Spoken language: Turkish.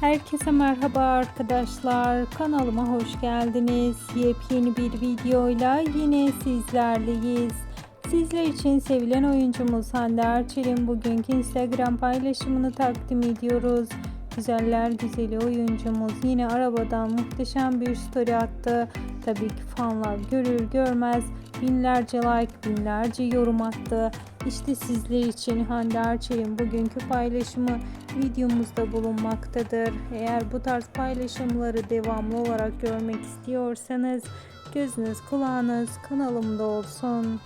Herkese merhaba arkadaşlar. Kanalıma hoş geldiniz. Yepyeni bir videoyla yine sizlerleyiz. Sizler için sevilen oyuncumuz Hande Erçel'in bugünkü Instagram paylaşımını takdim ediyoruz. Güzeller güzeli oyuncumuz yine arabadan muhteşem bir story attı. Tabii ki fanlar görür görmez binlerce like, binlerce yorum attı. İşte sizler için Hande Erçel'in bugünkü paylaşımı videomuzda bulunmaktadır. Eğer bu tarz paylaşımları devamlı olarak görmek istiyorsanız gözünüz kulağınız kanalımda olsun.